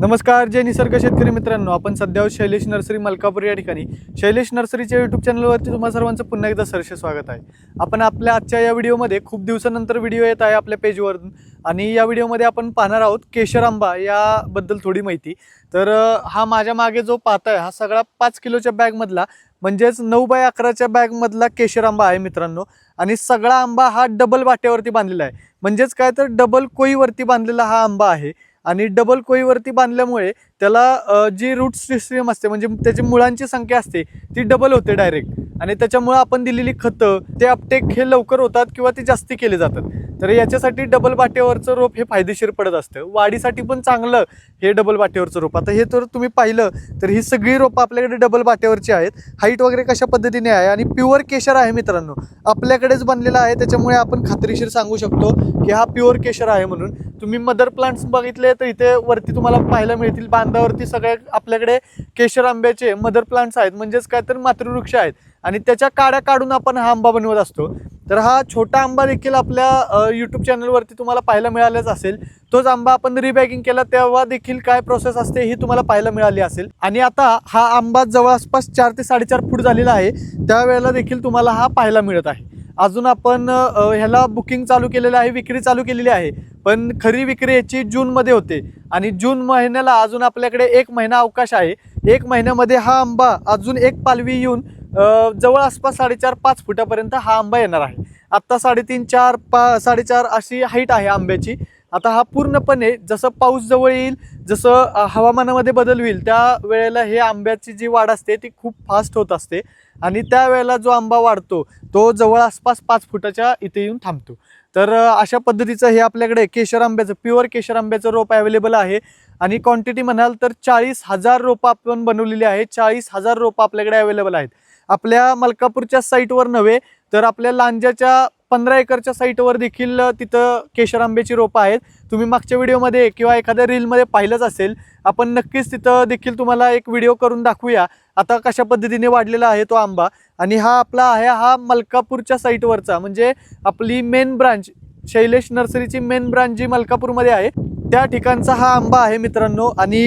नमस्कार जय निसर्ग शेतकरी मित्रांनो. आपण सध्या शैलेश नर्सरी मलकापूर या ठिकाणी. शैलेश नर्सरीच्या यूट्यूब चॅनलवरती तुम्हा सर्वांचं पुन्हा एकदा सरसे स्वागत आहे. आपण आपल्या आजच्या या व्हिडिओमध्ये खूप दिवसानंतर व्हिडिओ येत आहे आपल्या पेजवरून. आणि या व्हिडिओमध्ये आपण पाहणार आहोत केशर आंबा याबद्दल थोडी माहिती. तर हा माझ्या मागे जो पाहताय हा सगळा पाच किलोच्या बॅगमधला म्हणजेच नऊ बाय अकराच्या बॅगमधला केशर आंबा आहे मित्रांनो. आणि सगळा आंबा हा डबल वाट्यावरती बांधलेला आहे. म्हणजेच काय तर डबल कोईवरती बांधलेला हा आंबा आहे. आणि डबल कोईवरती बांधल्यामुळे त्याला जी रूट सिस्टम असते म्हणजे त्याची मुळांची संख्या असते ती डबल होते डायरेक्ट आणि त्याच्यामुळं आपण दिलेली खतं ते अपटेक हे लवकर होतात किंवा ते जास्ती केले जातात. तर याच्यासाठी डबल बाट्यावरचं रोप हे फायदेशीर पडत असतं. वाढीसाठी पण चांगलं हे डबल बाट्यावरचं रोप. आता हे तर तुम्ही पाहिलं तर ही सगळी रोपं आपल्याकडे डबल बाट्यावरची आहेत. हाईट वगैरे कशा पद्धतीने आहे आणि प्युअर केशर आहे मित्रांनो. आपल्याकडेच बनलेला आहे त्याच्यामुळे आपण खात्रीशीर सांगू शकतो की हा प्युअर केशर आहे म्हणून. तुम्ही मदर प्लांट्स बघितले तर इथे वरती तुम्हाला पाहायला मिळतील. बांधावरती सगळ्या आपल्याकडे केशर आंब्याचे मदर प्लांट्स आहेत. म्हणजेच काय तर मातृवृक्ष आहेत. आणि त्याच्या काड्या काढून आपण हा आंबा बनवत असतो. तर हा छोटा आंबा देखील आपल्या यूट्यूब चॅनलवरती तुम्हाला पाहायला मिळालाच असेल. तोच आंबा आपण रिबॅगिंग केला तेव्हा देखील काय प्रोसेस असते ही तुम्हाला पाहायला मिळाली असेल. आणि आता हा आंबा जवळपास चार ते साडेचार फूट झालेला आहे. त्यावेळेला देखील तुम्हाला हा पाहायला मिळत आहे. अजून आपण ह्याला बुकिंग चालू केलेलं आहे विक्री चालू केलेली आहे. पण खरी विक्री याची जूनमध्ये होते. आणि जून महिन्याला अजून आपल्याकडे एक महिना अवकाश आहे. एक महिन्यामध्ये हा आंबा अजून एक पालवी येऊन जवळ आसपास साडेचार पाच फुटापर्यंत हा आंबा येणार आहे. आत्ता साडेतीन चार पा साडेचार अशी हाईट आहे आंब्याची. आता हा पूर्णपणे जसं पाऊस जवळ येईल जसं हवामानामध्ये बदल होईल त्या वेळेला हे आंब्याची जी वाढ असते ती खूप फास्ट होत असते. आणि त्यावेळेला जो आंबा वाढतो तो जवळ आसपास पाच फुटाच्या इथे येऊन थांबतो. तर अशा पद्धतीचं हे आपल्याकडे केशर आंब्याचं प्युअर केशर आंब्याचं रोप अवेलेबल आहे. आणि क्वांटिटी म्हणाल तर चाळीस हजार रोपं आपण बनवलेली आहे चाळीस हजार रोपं आपल्याकडे अवेलेबल आहेत. आपल्या मलकापूरच्या साईटवर नव्हे तर आपल्या लांजाच्या पंधरा एकरच्या साईटवर देखील तिथं केशर आंब्याची रोपं आहेत. तुम्ही मागच्या व्हिडिओमध्ये किंवा एखाद्या रीलमध्ये पाहिलंच असेल. आपण नक्कीच तिथं देखील तुम्हाला एक व्हिडिओ करून दाखवूया. आता कशा पद्धतीने वाढलेला आहे तो आंबा? आणि हा आपला आहे हा मलकापूरच्या साईटवरचा म्हणजे आपली मेन ब्रांच शैलेश नर्सरीची मेन ब्रांच जी मलकापूरमध्ये आहे त्या ठिकाणचा हा आंबा आहे मित्रांनो. आणि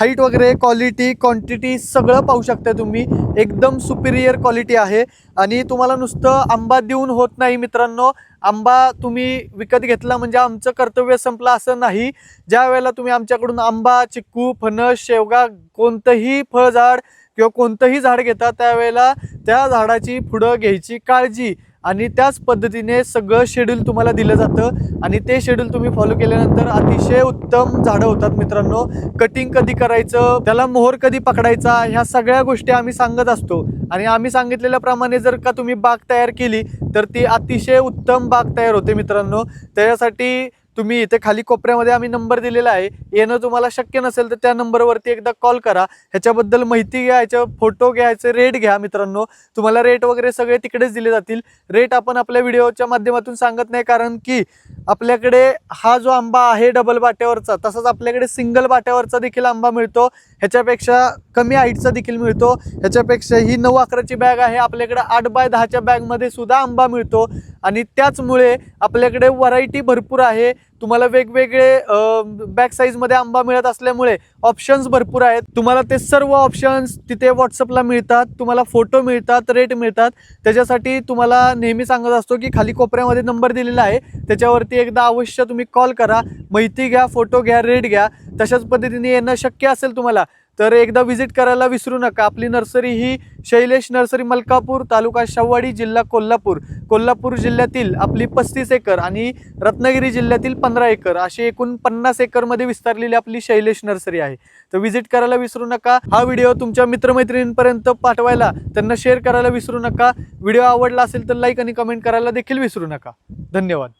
हाईट वगैरे क्वालिटी क्वांटिटी सगळं पाहू शकता तुम्ही. एकदम सुपिरियर क्वालिटी आहे. आणि तुम्हाला नुसतं आंबा देऊन होत नाही मित्रांनो. आंबा तुम्ही विकत घेतला म्हणजे आमचं कर्तव्य संपलं असं नाही. ज्या वेळेला तुम्ही आमच्याकडून आंबा चिक्कू फणस शेवगा कोणतंही फळझाड किंवा कोणतंही झाड घेता त्यावेळेला त्या झाडाची पुढं घ्यायची काळजी. आणि त्याच पद्धतीने सगळं शेड्यूल तुम्हाला दिलं जातं. आणि ते शेड्यूल तुम्ही फॉलो केल्यानंतर अतिशय उत्तम झाडं होतात मित्रांनो. कटिंग कधी करायचं त्याला मोहर कधी पकडायचा ह्या सगळ्या गोष्टी आम्ही सांगत असतो. आणि आम्ही सांगितलेल्याप्रमाणे जर का तुम्ही बाग तयार केली तर ती अतिशय उत्तम बाग तयार होते मित्रांनो. त्याच्यासाठी तुम्ही इथे खाली कोपऱ्यामध्ये आम्ही नंबर दिलेला आहे. येणं तुम्हाला शक्य नसेल तर त्या नंबरवरती एकदा कॉल करा. ह्याच्याबद्दल माहिती घ्या ह्याच्या फोटो घ्यायचे रेट घ्या मित्रांनो. तुम्हाला रेट वगैरे सगळे तिकडेच दिले जातील. रेट आपण आपल्या व्हिडिओच्या माध्यमातून सांगत नाही कारण की आपल्याकडे हा जो आंबा आहे डबल बाट्यावरचा तसाच आपल्याकडे सिंगल बाट्यावरचा देखील आंबा मिळतो. ह्याच्यापेक्षा कमी हाईटचा देखील मिळतो. ह्याच्यापेक्षा ही नऊ अकराची बॅग आहे. आपल्याकडे आठ बाय दहाच्या बॅगमध्ये सुद्धा आंबा मिळतो. आणि त्याचमुळे आपल्याकडे व्हरायटी भरपूर आहे. तुम्हाला वेगवेगळे बॅक साईजमध्ये आंबा मिळत असल्यामुळे ऑप्शन्स भरपूर आहेत. तुम्हाला ते सर्व ऑप्शन्स तिथे व्हॉट्सअपला मिळतात तुम्हाला फोटो मिळतात रेट मिळतात. त्याच्यासाठी तुम्हाला नेहमी सांगत असतो की खाली कोपऱ्यामध्ये नंबर दिलेला आहे. त्याच्यावरती एकदा अवश्य तुम्ही कॉल करा. माहिती घ्या फोटो घ्या रेट घ्या. तशाच पद्धतीने येणं शक्य असेल तुम्हाला तर एकदा व्हिजिट करायला विसरू नका. आपली नर्सरी ही शैलेश नर्सरी मलकापूर तालुका शाहवाडी जिल्हा कोल्हापूर. कोल्हापूर जिल्ह्यातील आपली पस्तीस एकर आणि रत्नागिरी जिल्ह्यातील पंधरा एकर अशी एकूण पन्नास एकरमध्ये विस्तारलेली आपली शैलेश नर्सरी आहे. तर व्हिजिट करायला विसरू नका. हा व्हिडिओ तुमच्या मित्रमैत्रिणींपर्यंत पाठवायला त्यांना शेअर करायला विसरू नका. व्हिडिओ आवडला असेल तर लाईक आणि कमेंट करायला देखील विसरू नका. धन्यवाद.